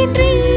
வாழ்கின்றேன்